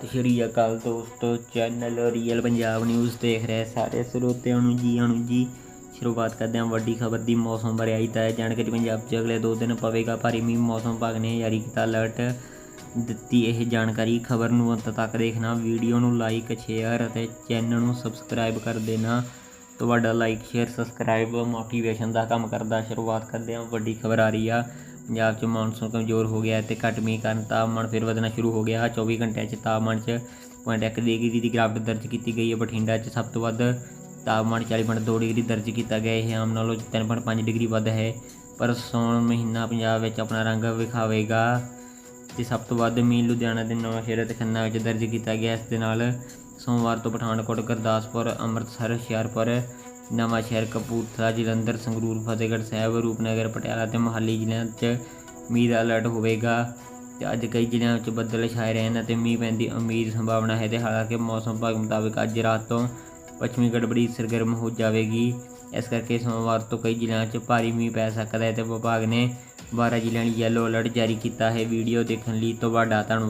ਸਤਿ ਸ਼੍ਰੀ ਅਕਾਲ ਦੋਸਤੋ channel real Punjab news ਦੇਖ ਰਹੇ ਸਾਰੇ ਸਰੋਤਿਆਂ ਨੂੰ ਜੀ ਨੂੰ ਜੀ। ਸ਼ੁਰੂਆਤ ਕਰਦੇ ਹਾਂ ਵੱਡੀ ਖਬਰ ਦੀ, ਮੌਸਮ ਬਾਰੇ ਆਈ ਤਾਂ ਹੈ ਜਾਣਕਾਰੀ ਪੰਜਾਬ 'ਚ ਅਗਲੇ 2 ਦਿਨ ਪਵੇਗਾ, ਭਾਰੀ ਮੀਂਹ, ਮੌਸਮ ਵਿਭਾਗ ਨੇ ਜਾਰੀ ਕੀਤਾ ਅਲਰਟ ਦਿੱਤੀ ਇਹ ਜਾਣਕਾਰੀ, ਖਬਰ ਨੂੰ ਅੰਤ ਤੱਕ ਦੇਖਣਾ ਵੀਡੀਓ ਨੂੰ ਲਾਈਕ ਸ਼ੇਅਰ ਅਤੇ ਚੈਨਲ ਨੂੰ ਸਬਸਕ੍ਰਾਈਬ ਕਰ ਦੇਣਾ। ਤੁਹਾਡਾ ਲਾਈਕ ਸ਼ੇਅਰ ਸਬਸਕ੍ਰਾਈਬ ਮੋਟੀਵੇਸ਼ਨ ਦਾ ਕੰਮ ਕਰਦਾ, ਸ਼ੁਰੂਆਤ ਕਰਦੇ ਹਾਂ, ਵੱਡੀ ਖਬਰ ਆ ਰਹੀ ਆ। ਪੰਜਾਬ 'ਚ ਮੌਨਸੂਨ ਕਮਜ਼ੋਰ ਹੋ ਗਿਆ ਹੈ ਤੇ ਘੱਟ ਮੀਂਹ ਕਾਰਨ ਤਾਪਮਾਨ ਫਿਰ ਵਧਣਾ ਸ਼ੁਰੂ ਹੋ ਗਿਆ। 24 ਘੰਟਿਆਂ 'ਚ ਤਾਪਮਾਨ 'ਚ ਪੁਆਇੰਟ ਇੱਕ ਡਿਗਰੀ ਦੀ ਗਿਰਾਵਟ ਦਰਜ ਕੀਤੀ ਗਈ ਹੈ। ਬਠਿੰਡਾ 'ਚ ਸਭ ਤੋਂ ਵੱਧ ਤਾਪਮਾਨ 40.2 ਡਿਗਰੀ ਦਰਜ ਕੀਤਾ ਗਿਆ ਇਹ ਆਮ ਨਾਲੋਂ 3.5 ਡਿਗਰੀ ਵੱਧ ਹੈ। ਪਰ ਸੌਣ ਮਹੀਨਾ ਪੰਜਾਬ ਵਿੱਚ ਆਪਣਾ ਰੰਗ ਵਿਖਾਵੇਗਾ ਤੇ ਸਭ ਤੋਂ ਵੱਧ ਮੀਂਹ ਲੁਧਿਆਣਾ ਦੇ ਨਵਾਂ ਸ਼ਹਿਰ ਅਤੇ ਖੰਨਾ ਵਿੱਚ ਦਰਜ ਕੀਤਾ ਗਿਆ। ਇਸ ਦੇ ਨਾਲ ਸੋਮਵਾਰ ਤੋਂ ਪਠਾਨਕੋਟ, ਗੁਰਦਾਸਪੁਰ, ਅੰਮ੍ਰਿਤਸਰ, ਹੁਸ਼ਿਆਰਪੁਰ ਨਵਾਂ ਸ਼ਹਿਰ ਕਪੂਰਥਲਾ ਜਲੰਧਰ ਸੰਗਰੂਰ, ਫਤਿਹਗੜ੍ਹ ਸਾਹਿਬ, ਰੂਪਨਗਰ, ਪਟਿਆਲਾ ਤੇ ਮੋਹਾਲੀ ਜ਼ਿਲ੍ਹਿਆਂ 'ਚ ਮੀਂਹ ਦਾ ਅਲਰਟ ਹੋਵੇਗਾ। ਤੇ ਅੱਜ ਕਈ ਜ਼ਿਲ੍ਹਿਆਂ ਵਿੱਚ ਬੱਦਲ ਛਾਏ ਰਹੇ ਹਨ ਅਤੇ ਮੀਂਹ ਪੈਣ ਦੀ ਉਮੀਦ ਸੰਭਾਵਨਾ ਹੈ ਤੇ ਹਾਲਾਂਕਿ ਮੌਸਮ ਵਿਭਾਗ ਮੁਤਾਬਕ ਅੱਜ ਰਾਤ ਤੋਂ ਪੱਛਮੀ ਗੜਬੜੀ ਸਰਗਰਮ ਹੋ ਜਾਵੇਗੀ। ਇਸ ਕਰਕੇ ਸੋਮਵਾਰ ਤੋਂ ਕਈ ਜ਼ਿਲ੍ਹਿਆਂ 'ਚ ਭਾਰੀ ਮੀਂਹ ਪੈ ਸਕਦਾ ਹੈ ਤੇ ਵਿਭਾਗ ਨੇ 12 ਜ਼ਿਲ੍ਹਿਆਂ ਲਈ ਯੈਲੋ ਅਲਰਟ ਜਾਰੀ ਕੀਤਾ ਹੈ। ਵੀਡੀਓ ਦੇਖਣ ਲਈ ਤੁਹਾਡਾ ਧੰਨਵਾਦ।